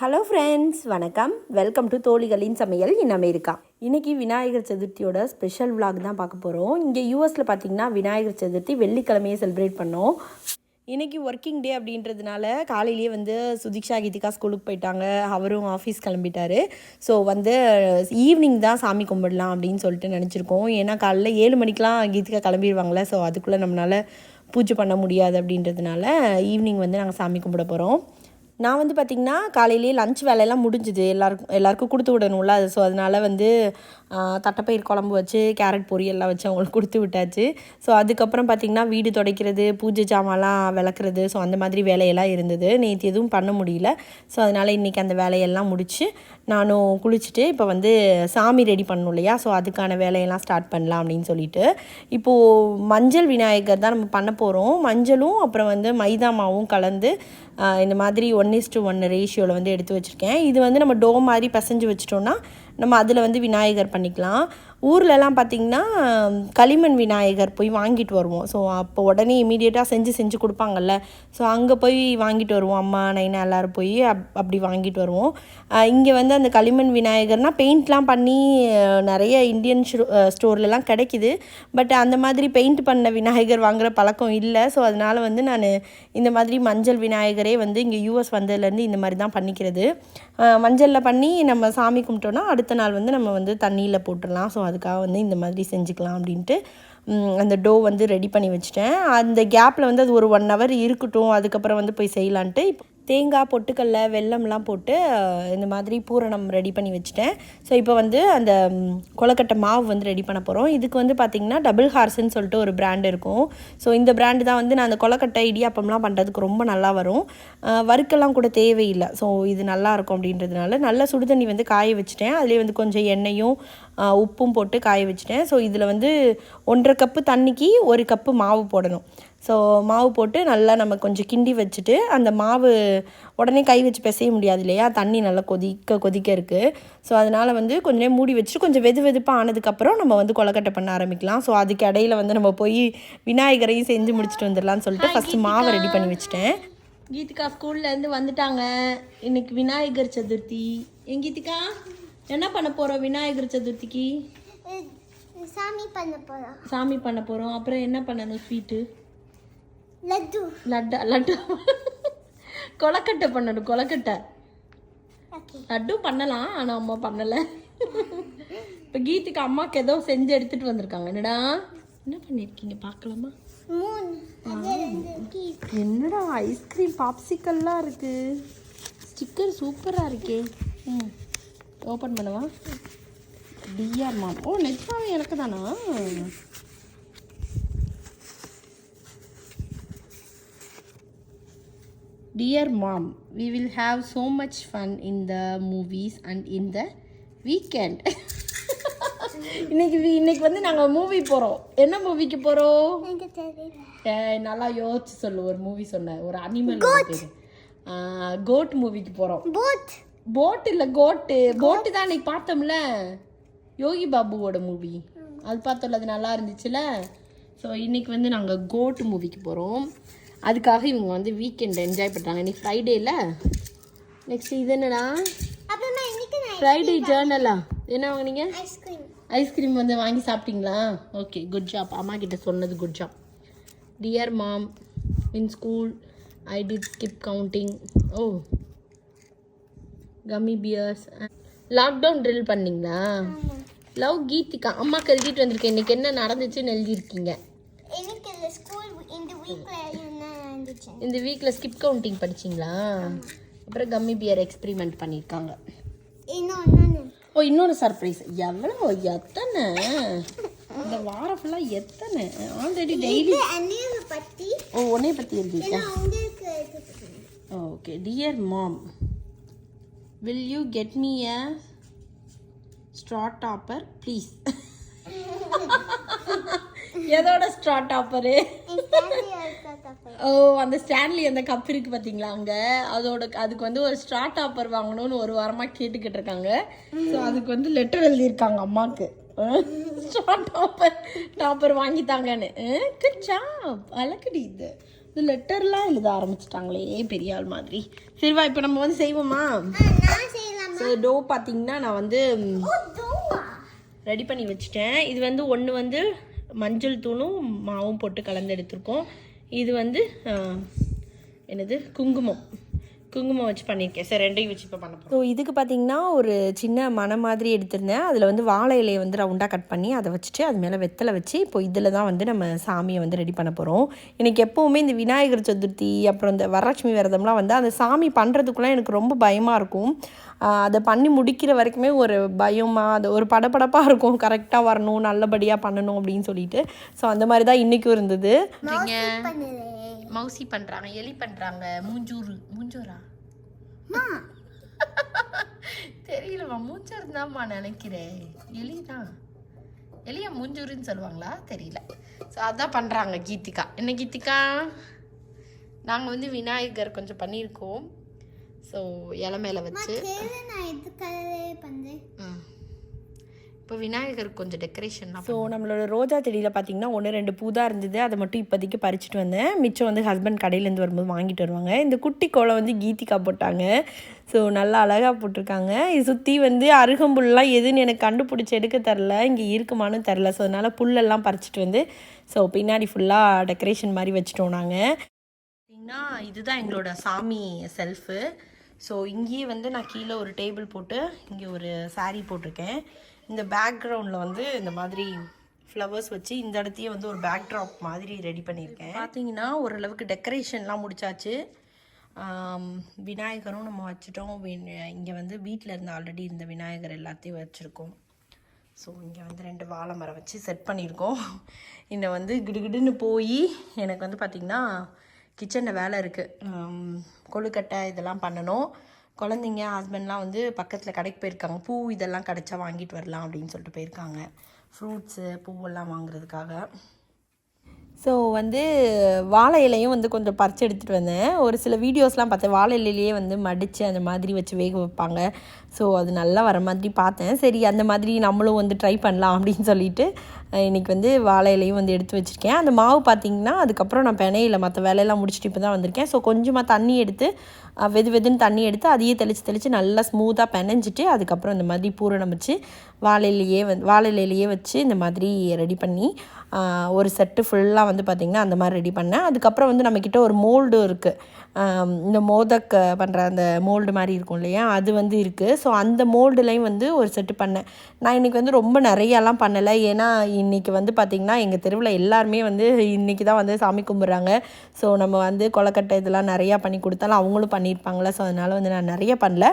Hello friends வணக்கம். Welcome to தோழிகளின் சமையல் இன்னமே இருக்கா இன்னைக்கு விநாயகர் சதுர்த்தியோட ஸ்பெஷல் விளாக் தான் பார்க்க போகிறோம் இங்கே யூஎஸில் பார்த்தீங்கன்னா விநாயகர் சதுர்த்தி வெள்ளிக்கிழமையே செலிப்ரேட் பண்ணோம். இன்றைக்கி ஒர்க்கிங் டே அப்படின்றதுனால காலையிலேயே வந்து சுதிக்ஷா கீதிகா ஸ்கூலுக்கு போயிட்டாங்க. அவரும் ஆஃபீஸ் கிளம்பிட்டாரு. ஸோ வந்து ஈவினிங் தான் சாமி கும்பிடலாம் அப்படின்னு சொல்லிட்டு நினச்சிருக்கோம். ஏன்னா காலைல ஏழு மணிக்கெலாம் கீதிகா கிளம்பிடுவாங்களே ஸோ அதுக்குள்ளே நம்மளால் பூஜை பண்ண முடியாது அப்படின்றதுனால ஈவினிங் வந்து நாங்கள் சாமி கும்பிட போகிறோம் நான் வந்து பார்த்திங்கன்னா காலையிலேயே லஞ்ச் வேலையெல்லாம் முடிஞ்சுது. எல்லாருக்கும் எல்லாருக்கும் கொடுத்து விடணும்ல. அது ஸோ அதனால் வந்து தட்டைப்பயிர் குழம்பு வச்சு கேரட் பொரியெல்லாம் வச்சு அவங்களுக்கு கொடுத்து விட்டாச்சு. ஸோ அதுக்கப்புறம் பார்த்திங்கன்னா வீடு துடைக்கிறது பூஜை ஜாமான்லாம் விளக்குறது ஸோ அந்த மாதிரி வேலையெல்லாம் இருந்தது. நேற்று எதுவும் பண்ண முடியல. ஸோ அதனால் இன்றைக்கி அந்த வேலையெல்லாம் முடித்து நானும் குளிச்சுட்டு இப்போ வந்து சாமி ரெடி பண்ணணும் இல்லையா? ஸோ அதுக்கான வேலையெல்லாம் ஸ்டார்ட் பண்ணலாம் அப்படின்னு சொல்லிட்டு. இப்போது மஞ்சள் விநாயகர் தான் நம்ம பண்ண போகிறோம் மஞ்சளும் அப்புறம் வந்து மைதா மாவும் கலந்து இந்த மாதிரி ஒன் இஸ்டு ஒன் ரேஷியோவில் வந்து எடுத்து வச்சுருக்கேன். இது வந்து நம்ம டோ மாதிரி பசைஞ்சு வச்சிட்டோம்னா நம்ம அதில் வந்து விநாயகர் பண்ணிக்கலாம். ஊர்லலாம் பார்த்திங்கன்னா களிமண் விநாயகர் போய் வாங்கிட்டு வருவோம். ஸோ அப்போ உடனே இமீடியட்டாக செஞ்சு செஞ்சு கொடுப்பாங்கல்ல. ஸோ அங்கே போய் வாங்கிட்டு வருவோம். அம்மா நைனா எல்லோரும் போய் அப் அப்படி வாங்கிட்டு வருவோம். இங்கே வந்து அந்த களிமண் விநாயகர்னால் பெயிண்ட்லாம் பண்ணி நிறைய இந்தியன் ஸ்டோர்லலாம் கிடைக்கிது. பட் அந்த மாதிரி பெயிண்ட் பண்ண விநாயகர் வாங்குகிற பழக்கம் இல்லை. ஸோ அதனால் வந்து நான் இந்த மாதிரி மஞ்சள் விநாயகரே வந்து இங்கே யூஎஸ் வந்ததுலேருந்து இந்த மாதிரி தான் பண்ணிக்கிறது. மஞ்சளில் பண்ணி நம்ம சாமி கும்பிட்டோன்னா அடுத்து நாள் வந்து நம்ம வந்து தண்ணியில் போட்டுடலாம். ஸோ அதுக்காக வந்து இந்த மாதிரி செஞ்சுக்கலாம் அப்படின்ட்டு அந்த டோ வந்து ரெடி பண்ணி வச்சுட்டேன். அந்த கேப்பில் வந்து அது ஒரு ஒன் ஹவர் இருக்கட்டும். அதுக்கப்புறம் வந்து போய் செய்யலான்ட்டு இப்போ தேங்காய் பொட்டுக்கல்ல வெல்லம்லாம் போட்டு இந்த மாதிரி பூரணம் ரெடி பண்ணி வச்சுட்டேன். ஸோ இப்போ வந்து அந்த கொலக்கட்டை மாவு வந்து ரெடி பண்ண போகிறோம் இதுக்கு வந்து பார்த்திங்கன்னா டபுள் ஹார்ஸ்ன்னு சொல்லிட்டு ஒரு பிராண்ட் இருக்கும். ஸோ இந்த பிராண்டு தான் வந்து நான் அந்த கொலக்கட்டை இடியாப்பம்லாம் பண்ணுறதுக்கு ரொம்ப நல்லா வரும். வறுக்கெல்லாம் கூட தேவையில்லை. ஸோ இது நல்லாயிருக்கும் அப்படின்றதுனால நல்ல சுடுதண்ணி வந்து காய வச்சுட்டேன். அதுலேயே வந்து கொஞ்சம் எண்ணெயும் உப்பும் போட்டு காய வச்சுட்டேன். ஸோ இதில் வந்து ஒன்றரை கப்பு தண்ணிக்கு ஒரு கப்பு மாவு போடணும். ஸோ மாவு போட்டு நல்லா நம்ம கொஞ்சம் கிண்டி வச்சுட்டு அந்த மாவு உடனே கை வச்சு பிசைய முடியாது இல்லையா? தண்ணி நல்லா கொதிக்க கொதிக்க இருக்குது ஸோ அதனால் வந்து கொஞ்ச நேரம் மூடி வச்சுட்டு கொஞ்சம் வெது வெதுப்பாக ஆனதுக்கப்புறம் நம்ம வந்து கொலக்கட்டை பண்ண ஆரம்பிக்கலாம். ஸோ அதுக்கு இடையில வந்து நம்ம போய் விநாயகரையும் செஞ்சு முடிச்சுட்டு வந்துடலாம்னு சொல்லிட்டு ஃபஸ்ட்டு மாவை ரெடி பண்ணி வச்சுட்டேன். கீதிகா ஸ்கூல்லேருந்து வந்துட்டாங்க. இன்னைக்கு விநாயகர் சதுர்த்தி. என் கீதிகா என்ன பண்ண போகிறோம் விநாயகர் சதுர்த்திக்கு? சாமி பண்ண போறோம். சாமி பண்ண போகிறோம் அப்புறம் என்ன பண்ணணும் ஸ்வீட்டு? லட்டு. லட்டு லட்டு. கொலக்கட்டை பண்ணணும் கொலக்கட்டை. லட்டு பண்ணலாம் ஆனால் அம்மா பண்ணலை. இப்போ கீத்துக்கு அம்மாவுக்கு ஏதோ செஞ்சு எடுத்துட்டு வந்திருக்காங்க. என்னடா? என்ன பண்ணியிருக்கீங்க பார்க்கலாமா? என்னடா ஐஸ்கிரீம் பாப்சிக்கல்லாம் இருக்கு. ஸ்டிக்கர் சூப்பராக இருக்கே. ம். ஓப்பன் பண்ணவா? டிஆர் மாம் ஓ நெஜமாவே எனக்கு தானா? Dear mom we will have so much fun in the movies and in the weekend இன்னைக்கு இன்னைக்கு வந்து நாங்கள் மூவி போகிறோம் என்ன மூவிக்கு போகிறோம் நல்லா யோசிச்சு சொல்லு. ஒரு மூவி சொன்னேன் ஒரு அனிமல் கோட் மூவிக்கு போறோம். போட் இல்ல கோட்டு போட்டு தான் அன்னைக்கு பார்த்தோம்ல. யோகி பாபுவோட மூவி அது பார்த்தோம்ல அது நல்லா இருந்துச்சுல. ஸோ இன்னைக்கு வந்து நாங்கள் கோட் மூவிக்கு போகிறோம் அதுக்காக இவங்க வந்து வீக்கெண்ட் என்ஜாய் பண்ணுறாங்க இன்னைக்கு ஃப்ரைடேல நெக்ஸ்ட் இது என்னடா? ஃப்ரைடே ஜேர்னலா என்ன வாங்குனீங்க? ஐஸ்கிரீம் ஐஸ்கிரீம் வந்து வாங்கி சாப்பிட்டீங்களா? ஓகே குட் ஜாப் அம்மா கிட்ட சொன்னது good job dear mom in school I did skip counting O. Gummy bears lockdown drill பண்ணீங்களா? லவ் கீதிகா அம்மாக்கு எழுதிட்டு வந்திருக்கேன். இன்னைக்கு என்ன நடந்துச்சுன்னு எழுதியிருக்கீங்க? எனக்கு ஸ்கூல் இந்த இந்த வீக்கில் ஸ்கிப் கவுண்டிங் படிச்சிங்களா? அப்புறம் கம்மி பியர் எக்ஸ்பெரிமெண்ட் பண்ணியிருக்காங்க ஓ இன்னொரு சர்ப்ரைஸ் எவ்வளோ எத்தனை? இந்த வாரம் ஃபுல்லாக எத்தனை? ஆல்ரெடி டெய்லி ஓ உன்னைய பற்றி பண்ணுவேன். Okay dear mom will you get me a straw topper please எதோட ஸ்ட்ரா டாப்பரு. ஓ அந்த ஸ்டான்லி அந்த கப் இருக்கு பாத்தீங்களா அங்க? அதோட அதுக்கு வந்து ஒரு ஸ்ட்ரா டாப்பர் வாங்கணும்னு ஒரு வாரமா கேட்டுக்கிட்டு இருக்காங்க. ஸோ அதுக்கு வந்து லெட்டர் எழுதியிருக்காங்க அம்மாக்கு. ஸ்ட்ரா டாப்பர் டாப்பர் வாங்கித்தாங்கன்னு ஜாப் அழகுடி இது. இது லெட்டர்லாம் எழுத ஆரம்பிச்சிட்டாங்களே பெரிய ஆள் மாதிரி. சரிவா இப்போ நம்ம வந்து செய்வோமா? ஸோ டோ பார்த்தீங்கன்னா நான் வந்து ரெடி பண்ணி வச்சுட்டேன். இது வந்து ஒன்று வந்து மஞ்சள் தூளும் மாவும் போட்டு கலந்து எடுத்திருக்கோம். இது வந்து என்னது? குங்குமம். குங்குமம் வச்சு பண்ணியிருக்கேன் சரி ரெண்டையும் வச்சு இப்போ பண்ண ஸோ இதுக்கு பார்த்தீங்கன்னா ஒரு சின்ன மனை மாதிரி எடுத்திருந்தேன். அதில் வந்து வாழை இலையை வந்து ரவுண்டாக கட் பண்ணி அதை வச்சுட்டு அது மேலே வெத்தலை வச்சு இப்போ இதில் தான் வந்து நம்ம சாமியை வந்து ரெடி பண்ண போகிறோம் எனக்கு எப்போவுமே இந்த விநாயகர் சதுர்த்தி அப்புறம் இந்த வரலட்சுமி விரதம்லாம் வந்து அந்த சாமி பண்ணுறதுக்குள்ளே எனக்கு ரொம்ப பயமாக இருக்கும். அதை பண்ணி முடிக்கிற வரைக்குமே ஒரு பயமாக அது ஒரு படபடப்பாக இருக்கும். கரெக்டாக வரணும் நல்லபடியாக பண்ணணும் அப்படின்னு சொல்லிட்டு. ஸோ அந்த மாதிரி தான் இன்றைக்கும் இருந்தது. மவுசி பண்ணுறாங்க எலி பண்ணுறாங்க மூஞ்சூர் மூஞ்சூரா தெரியலம்மா மூஞ்சூர் தான்மா நினைக்கிறேன். எலி தான் எலியா மூஞ்சூருன்னு சொல்லுவாங்களா? தெரியல. ஸோ அதான் பண்ணுறாங்க கீத்திகா. என்ன கீத்திகா? நாங்கள் வந்து விநாயகர் கொஞ்சம் பண்ணியிருக்கோம். ஸோ இலை மேலே வச்சு. நான் எதுக்காகவே பண்ணுறேன் ம். இப்போ விநாயகர் கொஞ்சம் டெக்கரேஷன் ஸோ நம்மளோட ரோஜா செடியில் பார்த்தீங்கன்னா ஒன்று ரெண்டு பூ தான் இருந்தது. அதை மட்டும் இப்போதைக்கு பறிச்சுட்டு வந்தேன். மிச்சம் வந்து ஹஸ்பண்ட் கடையிலேருந்து வரும்போது வாங்கிட்டு வருவாங்க. இந்த குட்டி கோலம் வந்து கீதிகா போட்டாங்க. ஸோ நல்லா அழகாக போட்டிருக்காங்க. இது சுற்றி வந்து அருகம்புல்லாம் எதுன்னு எனக்கு கண்டுபிடிச்சி எடுக்க தெரில. இங்கே இருக்குமான்னு தெரில. ஸோ அதனால் புல்லெல்லாம் பறிச்சுட்டு வந்து ஸோ பின்னாடி ஃபுல்லாக டெக்கரேஷன் மாதிரி வச்சுட்டோம் நாங்கள் பார்த்தீங்கன்னா இதுதான் எங்களோட சாமி செல்ஃபு ஸோ இங்கேயே வந்து நான் கீழே ஒரு டேபிள் போட்டு இங்கே ஒரு saree போட்டிருக்கேன். இந்த பேக்ரவுண்டில் வந்து இந்த மாதிரி ஃப்ளவர்ஸ் வச்சு இந்த இடத்தையே வந்து ஒரு பேக்ட்ராப் மாதிரி ரெடி பண்ணியிருக்கேன். பார்த்தீங்கன்னா ஓரளவுக்கு டெக்கரேஷன்லாம் முடிச்சாச்சு. விநாயகரும் நம்ம வச்சுட்டோம். இங்கே வந்து வீட்டில் இருந்து ஆல்ரெடி இருந்த விநாயகர் எல்லாத்தையும் வச்சுருக்கோம். ஸோ இங்கே வந்து ரெண்டு வாழை மரம் வச்சு செட் பண்ணியிருக்கோம். என்னை வந்து கிடுகிடுன்னு போய் எனக்கு வந்து பார்த்திங்கன்னா கிச்சனில் வேலை இருக்குது கொழுக்கட்டை இதெல்லாம் பண்ணணும். குழந்தைங்க ஹஸ்பண்ட்லாம் வந்து பக்கத்தில் கடைக்கு போயிருக்காங்க. பூ இதெல்லாம் கிடைச்சா வாங்கிட்டு வரலாம் அப்படின்னு சொல்லிட்டு போயிருக்காங்க. ஃப்ரூட்ஸு பூவெல்லாம் வாங்குறதுக்காக. ஸோ வந்து வாழை இலையும் வந்து கொஞ்சம் பறித்து எடுத்துகிட்டு வந்தேன். ஒரு சில வீடியோஸ்லாம் பார்த்தேன். வாழை இலையிலேயே வந்து மடித்து அந்த மாதிரி வச்சு வேக வைப்பாங்க. ஸோ அது நல்லா வர மாதிரி பார்த்தேன். சரி அந்த மாதிரி நம்மளும் வந்து ட்ரை பண்ணலாம் அப்படின்னு சொல்லிட்டு இன்றைக்கி வந்து வாழை இலையும் வந்து எடுத்து வச்சுருக்கேன். அந்த மாவு பார்த்தீங்கன்னா அதுக்கப்புறம் நான் பெனையில் மற்ற வேலையெல்லாம் முடிச்சுட்டு இப்போ தான் வந்திருக்கேன். ஸோ கொஞ்சமாக தண்ணி எடுத்து வெது வெதுன்னு தண்ணி எடுத்து அதையே தெளித்து தெளித்து நல்லா ஸ்மூத்தாக பெனஞ்சிட்டு அதுக்கப்புறம் இந்த மாதிரி பூரணம் வச்சு வாழையிலேயே வந்து வாழை இலையிலேயே வச்சு இந்த மாதிரி ரெடி பண்ணி ஒரு செட்டு ஃபுல்லாக வந்து பார்த்திங்கன்னா அந்த மாதிரி ரெடி பண்ணேன். அதுக்கப்புறம் வந்து நம்மக்கிட்ட ஒரு மோல்டு இருக்குது இந்த மோதக் பண்ணுற அந்த மோல்டு மாதிரி இருக்கும் இல்லையா? அது வந்து இருக்குது ஸோ அந்த மோல்டுலையும் வந்து ஒரு செட்டு பண்ணேன். நான் இன்றைக்கி வந்து ரொம்ப நிறையாலாம் பண்ணலை. ஏன்னா இன்றைக்கி வந்து பார்த்திங்கன்னா எங்கள் தெருவில் எல்லாருமே வந்து இன்றைக்கி தான் வந்து சாமி கும்பிட்றாங்க. ஸோ நம்ம வந்து கொலக்கட்டை இதெல்லாம் நிறையா பண்ணி கொடுத்தாலும் அவங்களும் பண்ணியிருப்பாங்களே ஸோ அதனால் வந்து நான் நிறைய பண்ணல.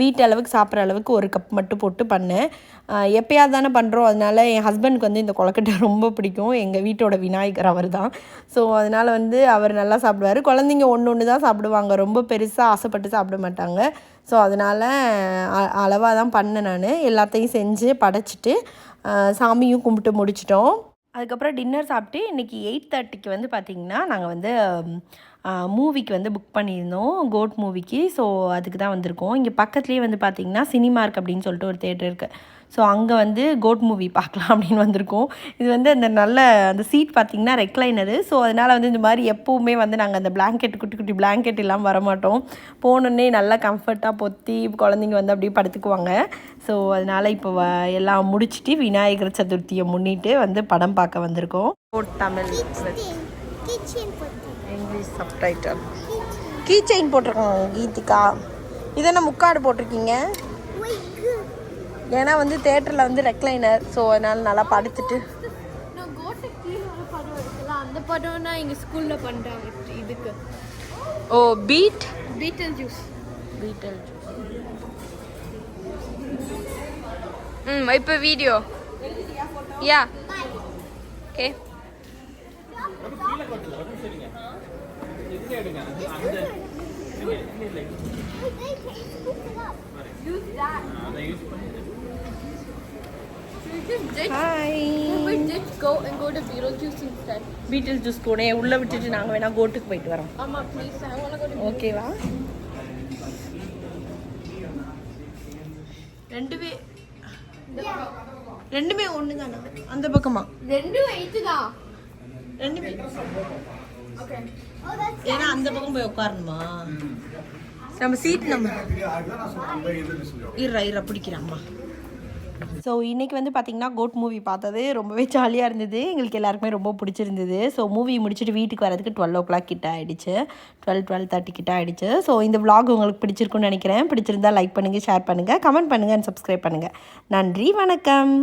வீட்டு அளவுக்கு சாப்பிட்ற அளவுக்கு ஒரு கப் மட்டும் போட்டு பண்ணேன் எப்போயாவது தானே பண்ணுறோம் அதனால என் ஹஸ்பண்டுக்கு வந்து இந்த கொழக்கட்டை ரொம்ப பிடிக்கும். எங்கள் வீட்டோட விநாயகர் அவர் தான் ஸோ அதனால் வந்து அவர் நல்லா சாப்பிடுவார். குழந்தைங்க ஒன்று ஒன்று தான் சாப்பிடுவாங்க. ரொம்ப பெருசாக ஆசைப்பட்டு சாப்பிட மாட்டாங்க. ஸோ அதனால் அளவாக தான் பண்ணேன் நான். எல்லாத்தையும் செஞ்சு படைச்சிட்டு சாமியும் கும்பிட்டு முடிச்சிட்டோம். அதுக்கப்புறம் டின்னர் சாப்பிட்டு இன்றைக்கி எயிட் தேர்ட்டிக்கு வந்து பார்த்திங்கன்னா நாங்கள் வந்து மூவிக்கு வந்து புக் பண்ணியிருந்தோம் கோட் மூவிக்கு ஸோ அதுக்கு தான் வந்திருக்கோம். இங்கே பக்கத்துலேயே வந்து பார்த்திங்கன்னா சினிமார்க் அப்படின்னு சொல்லிட்டு ஒரு தேட்டர் இருக்குது ஸோ அங்கே வந்து கோட் மூவி பார்க்கலாம் அப்படின்னு வந்திருக்கோம். இது வந்து அந்த நல்ல அந்த சீட் பார்த்திங்கன்னா ரெக்லைனரு ஸோ அதனால் வந்து இந்த மாதிரி எப்போவுமே வந்து நாங்கள் அந்த பிளாங்கெட் குட்டி குட்டி பிளாங்கெட் இல்லாமல் வரமாட்டோம் போனோடனே நல்லா கம்ஃபர்ட்டாக பொத்தி குழந்தைங்க வந்து அப்படியே படுத்துக்குவாங்க. ஸோ அதனால் இப்போ வ எல்லாம் முடிச்சுட்டு விநாயகர் சதுர்த்தியை முன்னிட்டு வந்து படம் பார்க்க வந்திருக்கோம். தமிழ் சப்டைட்டல் கீ செயின் போட்டிருக்காங்க கீதிகா இது என்ன முக்காடு போட்டிருக்கீங்க? ஏன்னா வந்து தேட்டரில் வந்து ரெக்லைனர் ஸோ அதனால நல்லா இருக்குல்ல அந்த படம்னா எங்க ஸ்கூல்ல பண்றாங்க இதுக்கு. Oh beat beetle juice beetle ம் இப்போ video yeah okay hi Let's go and go to Beetlejuice instead. Beetlejuice போனேன் உள்ளே விட்டுட்டு நாங்கள் வேணால் கோட்டுக்கு போயிட்டு வரோம் ஓகேவா ரெண்டுமே ரெண்டுமே ஒன்று தானே அந்த பக்கமா ரெண்டும் எயித்து தான் ரெண்டுமே ஓகே ஏன்னா அந்த பக்கம் போய் உட்காரணுமா? நம்ம சீட் நம்ம. இருறா இருறா பிடிக்கிறேம்மா ஸோ இன்றைக்கி வந்து பார்த்திங்கன்னா கோட் மூவி பார்த்தது ரொம்பவே ஜாலியாக இருந்தது. எங்களுக்கு எல்லாருக்குமே ரொம்ப பிடிச்சிருந்தது. ஸோ மூவி முடிச்சுட்டு வீட்டுக்கு வரதுக்கு டுவெல் ஓ கிளாக் கிட்ட ஆகிடுச்சு டுவெல் டுவெல் தேர்ட்டி கிட்ட ஆகிடுச்சு ஸோ இந்த vlog உங்களுக்கு பிடிச்சிருக்குன்னு நினைக்கிறேன். பிடிச்சிருந்தா லைக் பண்ணுங்கள் ஷேர் பண்ணுங்கள் கமெண்ட் பண்ணுங்கள் அண்ட் சப்ஸ்கிரைப் பண்ணுங்கள் நன்றி வணக்கம்.